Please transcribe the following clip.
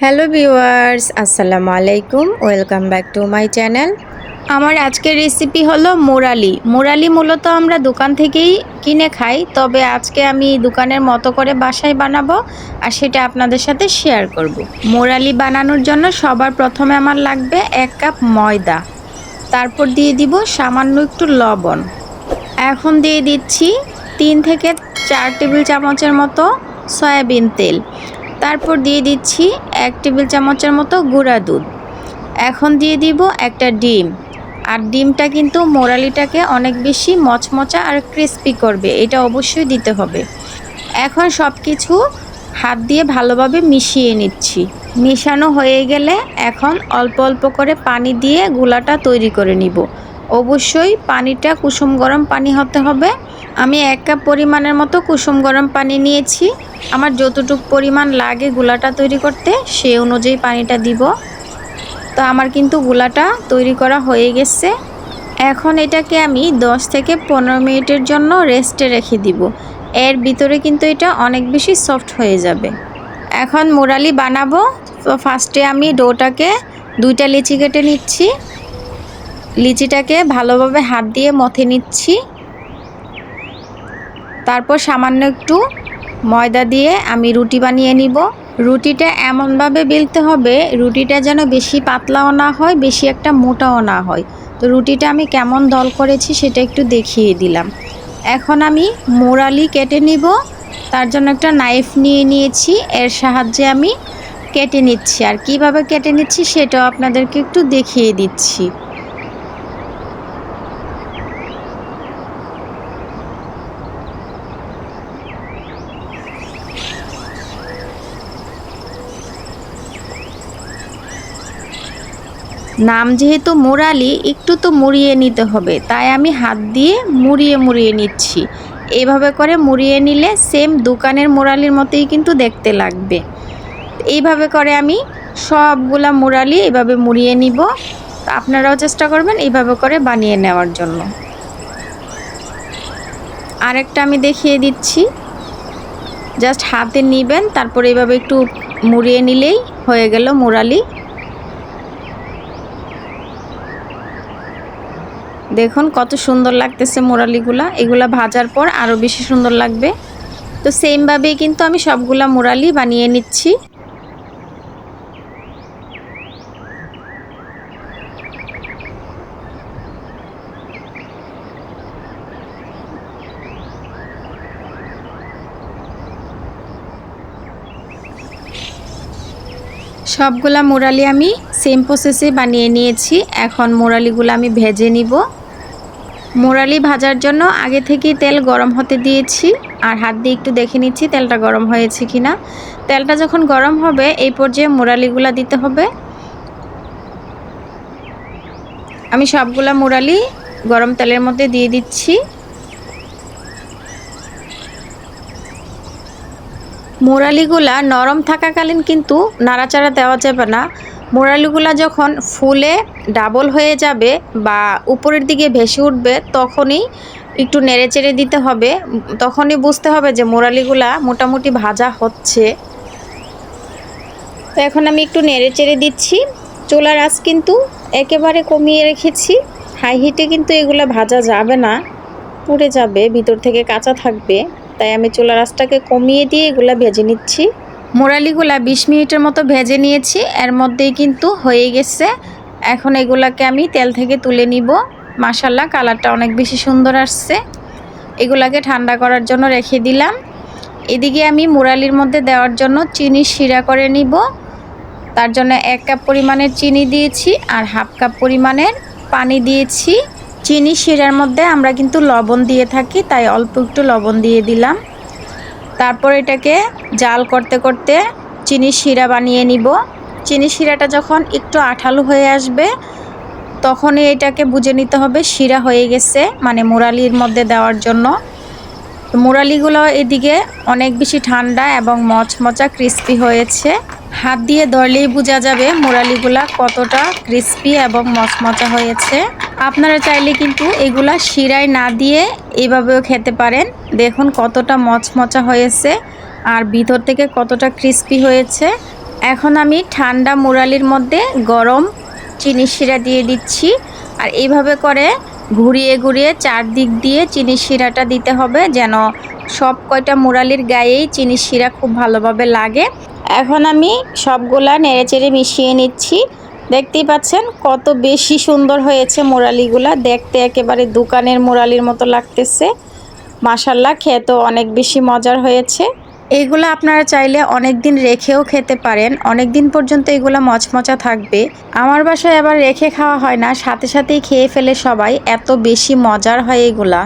Hello viewers, আসসালামু আলাইকুম। Welcome back to my channel. আমার আজকের রেসিপি হলো মোরালি। মোরালি মূলত আমরা দোকান থেকেই কিনে খাই, তবে আজকে আমি দোকানের মতো করে বাসায় বানাবো আর সেটা আপনাদের সাথে শেয়ার করব। মোরালি বানানোর জন্য সবার প্রথমে আমার লাগবে এক কাপ ময়দা। তারপর দিয়ে দিব সামান্য একটু লবণ। এখন দিয়ে দিচ্ছি তিন থেকে চার টেবিল চামচের মতো সয়াবিন তেল। তারপর দিয়ে দিচ্ছি এক টেবিল চামচের মতো গুঁড়া দুধ। এখন দিয়ে দিব একটা ডিম। আর ডিমটা কিন্তু মোরালিটাকে অনেক বেশি মচমচা আর ক্রিস্পি করবে, এটা অবশ্যই দিতে হবে। এখন সব কিছু হাত দিয়ে ভালোভাবে মিশিয়ে নিচ্ছি। মিশানো হয়ে গেলে এখন অল্প অল্প করে পানি দিয়ে গুলাটা তৈরি করে নিব। অবশ্যই পানিটা কুসুম গরম পানি হতে হবে। আমি এক কাপ পরিমাণের মতো কুসুম গরম পানি নিয়েছি। আমার যতটুক পরিমাণ লাগে গুলাটা তৈরি করতে, সে অনুযায়ী পানিটা দিব। তো আমার কিন্তু গুলাটা তৈরি করা হয়ে গেছে। এখন এটাকে আমি 10 থেকে পনেরো মিনিটের জন্য রেস্টে রেখে দিব। এর ভিতরে কিন্তু এটা অনেক বেশি সফট হয়ে যাবে। এখন মোরালি বানাবো। তো ফার্স্টে আমি ডোটাকে দুইটা লিচি কেটে নিচ্ছি। লিচিটাকে ভালোভাবে হাত দিয়ে মথে নিচ্ছি। তারপর সামান্য একটু ময়দা দিয়ে আমি রুটি বানিয়ে নিব। রুটিটা এমনভাবে বেলতে হবে, রুটিটা যেন বেশি পাতলাও না হয়, বেশি একটা মোটাও না হয়। তো রুটিটা আমি কেমন দল করেছি সেটা একটু দেখিয়ে দিলাম। এখন আমি মোরালি কেটে নিব। তার জন্য একটা নাইফ নিয়ে নিয়েছি। এর সাহায্যে আমি কেটে নিচ্ছি। আর কীভাবে কেটে নিচ্ছি সেটাও আপনাদেরকে একটু দেখিয়ে দিচ্ছি। নাম যেহেতু মুরালি, একটু তো মুড়িয়ে নিতে হবে। তাই আমি হাত দিয়ে মুড়িয়ে মুড়িয়ে নিচ্ছি। এইভাবে করে মুড়িয়ে নিলে সেম দোকানের মুরালির মতোই কিন্তু দেখতে লাগবে। এইভাবে করে আমি সবগুলা মুরালি এভাবে মুড়িয়ে নিব। আপনারাও চেষ্টা করবেন এইভাবে করে বানিয়ে নেওয়ার জন্য। আরেকটা আমি দেখিয়ে দিচ্ছি। জাস্ট হাতে নিবেন, তারপর এইভাবে একটু মুড়িয়ে নিলেই হয়ে গেল মুরালি। দেখুন, কত সুন্দর লাগতেছে মোরালিগুলা। এগুলা ভাজার পর আরও বেশি সুন্দর লাগবে। তো সেমভাবেই কিন্তু আমি সবগুলা মোরালি বানিয়ে নিচ্ছি। সবগুলা মোরালি আমি সেম প্রসেসে বানিয়ে নিয়েছি। এখন মোরালিগুলো আমি ভেজে নিব। মোরালি ভাজার জন্য আগে থেকেই তেল গরম হতে দিয়েছি আর হাত দিয়ে একটু দেখে নিচ্ছি তেলটা গরম হয়েছে কি না তেলটা যখন গরম হবে, এই পর্যায়ে মোরালিগুলা দিতে হবে। আমি সবগুলা মোরালি গরম তেলের মধ্যে দিয়ে দিচ্ছি। মোরালিগুলা নরম থাকাকালীন কিন্তু নাড়াচাড়া দেওয়া যাবে না। মোরালিগুলা যখন ফুলে ডাবল হয়ে যাবে বা উপরের দিকে ভেসে উঠবে, তখনই একটু নেড়ে চেড়ে দিতে হবে। তখনই বুঝতে হবে যে মোরালিগুলা মোটামুটি ভাজা হচ্ছে। তো এখন আমি একটু নেড়ে চেড়ে দিচ্ছি। চোলার আঁচ কিন্তু একেবারে কমিয়ে রেখেছি। হাই হিটে কিন্তু এগুলো ভাজা যাবে না, পুড়ে যাবে, ভিতর থেকে কাঁচা থাকবে। তাই আমি চুলার আঁচটাকে কমিয়ে দিয়ে এগুলো ভেজে নিচ্ছি। মোরালিগুলা বিশ মিনিটের মতো ভেজে নিয়েছি। এর মধ্যেই কিন্তু হয়ে গেছে। এখন এগুলাকে আমি তেল থেকে তুলে নিব। মাসাল্লাহ কালারটা অনেক বেশি সুন্দর আসছে। এগুলাকে ঠান্ডা করার জন্য রেখে দিলাম। এদিকে আমি মোরালির মধ্যে দেওয়ার জন্য চিনি শিরা করে নিব। তার জন্য এক কাপ পরিমাণের চিনি দিয়েছি আর হাফ কাপ পরিমাণের পানি দিয়েছি। চিনি শিরার মধ্যে আমরা কিন্তু লবণ দিয়ে থাকি, তাই অল্প একটু লবণ দিয়ে দিলাম। তারপর এটাকে জাল করতে করতে চিনি শিরা বানিয়ে নিব। চিনি শিরাটা যখন একটু আঠালো হয়ে আসবে, তখনই এটাকে বুঝে নিতে হবে, শিরা হয়ে গেছে মানে মুরালির মধ্যে দেওয়ার জন্য। মুরালিগুলো এদিকে অনেক বেশি ঠান্ডা এবং মচমচা, ক্রিস্পি হয়েছে। হাত দিয়ে ধরলেই বোঝা যাবে মুরালিগুলা কতটা ক্রিস্পি এবং মচমচা হয়েছে। আপনারা চাইলে কিন্তু এগুলা শিরায় না দিয়ে এইভাবেও খেতে পারেন। দেখুন কতটা মচমচা হয়েছে আর ভিতর থেকে কতটা ক্রিস্পি হয়েছে। এখন আমি ঠান্ডা মুরালির মধ্যে গরম চিনি শিরা দিয়ে দিচ্ছি। আর এইভাবে করে ঘুরিয়ে ঘুরিয়ে চারদিক দিয়ে চিনি শিরাটা দিতে হবে যেন সব কয়টা মুরালির গায়েই চিনি শিরা খুব ভালোভাবে লাগে। এখন আমি সবগুলা নেড়েচেড়ে মিশিয়ে নিচ্ছি। দেখতেই পাচ্ছেন কত বেশি সুন্দর হয়েছে মুরালিগুলা। দেখতে একেবারে দোকানের মুরালির মতো লাগতেছে। মাসাল্লাহ খেতেও অনেক বেশি মজার হয়েছে। এইগুলো আপনারা চাইলে অনেক দিন রেখেও খেতে পারেন। অনেক দিন পর্যন্ত এগুলো মচমচা থাকবে। আমার বাসায় আবার রেখে খাওয়া হয় না, সাথে সাথেই খেয়ে ফেলে সবাই। এত বেশি মজার হয় এগুলা।